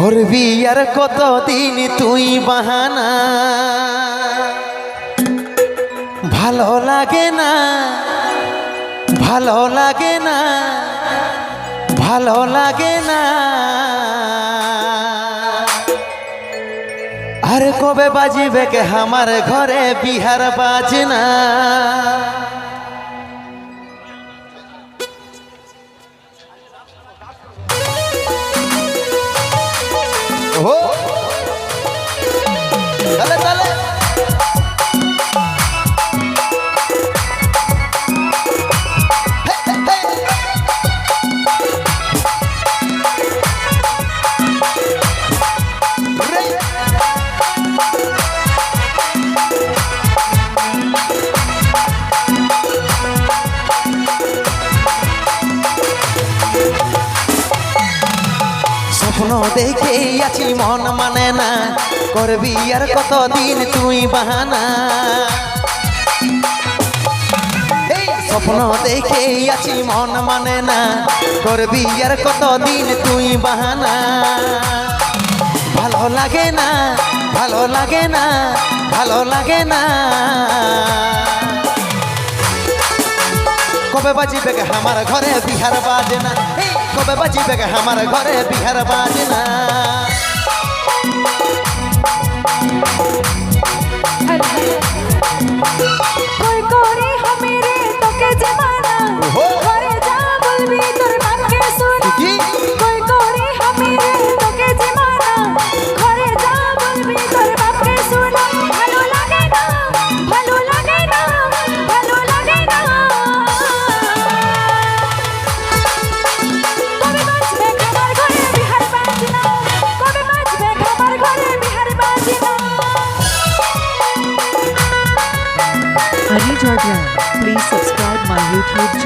করবি আর কতদিন তুই বাহানা? ভালো লাগে না, ভালো লাগে না, ভালো লাগে না। আর কবে বাজিবে কে আমার ঘরে বিহার বাজনা? দেখে আছি মন মানে না। করবি আর কতদিন তুই বাহানা। স্বপ্ন দেখে আছি মন মানে না। করবি আর কতদিন তুই বাহানা। ভালো লাগে না, ভালো লাগে না, ভালো লাগে না। কবে বাজিবে আমার ঘরে বিহার বাজে না কবে বাজিবে আমার ঘরে বিহার বাজনা? কই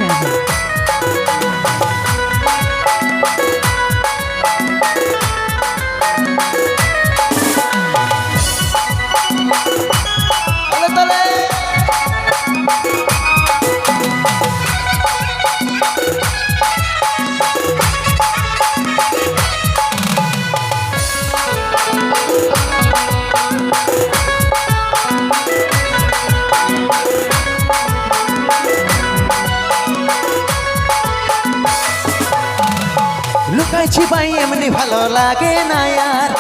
Serra. লুকাইছি ভাই এমনি ভালো লাগে না আর।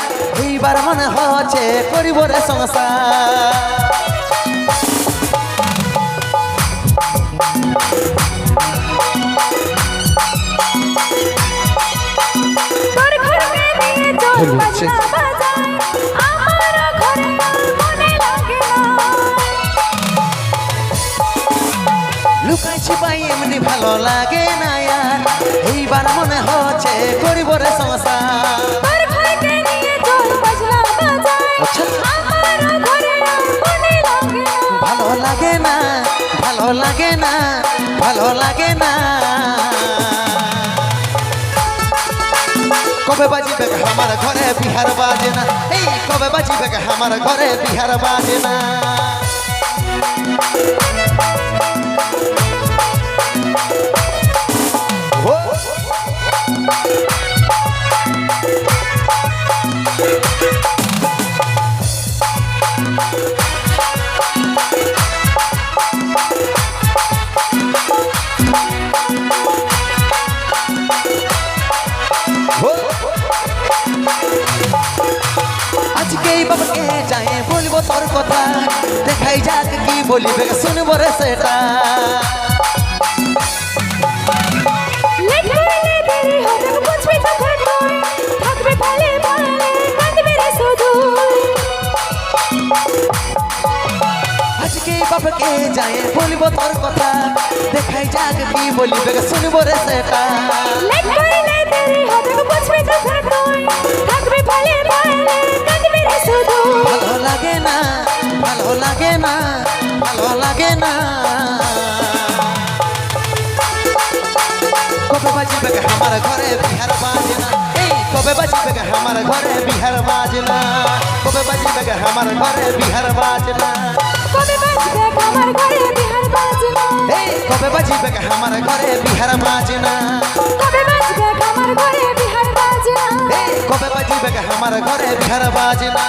এইবার মনে হচ্ছে করিব রে সংসার। তোর এমনি ভালো লাগে না আর এইবার মনে হচ্ছে করিব রে সংসার। আচ্ছা। ভালো লাগে না ভালো লাগে না ভালো লাগে না। কবে বাজিবে আমার ঘরে বিহার বাজে না এই কবে বাজিবে আমার ঘরে বিহার বাজে না ও আজকে এই বাবাকে যাই বলব তোর কথা। দেখাই যাক কি বলিবে, শুনব রে সেটা। আজকে বাবাকে যাই বলব তোর কথা। দেখাই যাক কি বলিবে শুনব রে সেটা। ভালে লাগে না ভালো লাগে না ভালো লাগে না। কবে বাজিবে আমার ঘরে বিহার বাজনা? কবে বাজিবে গে আমার ঘরে বিহার বাজনা? কবে বাজিবে গে আমার ঘরে বিহার বাজনা? কবে বাজিবে গে আমার ঘরে বিহার বাজনা? এই কবে বাজিবে গে আমার ঘরে বিহার বাজনা? কবে বাজিবে গে আমার ঘরে বিহার বাজনা? কবে বাজিবে গে আমার ঘরে বিহার বাজনা?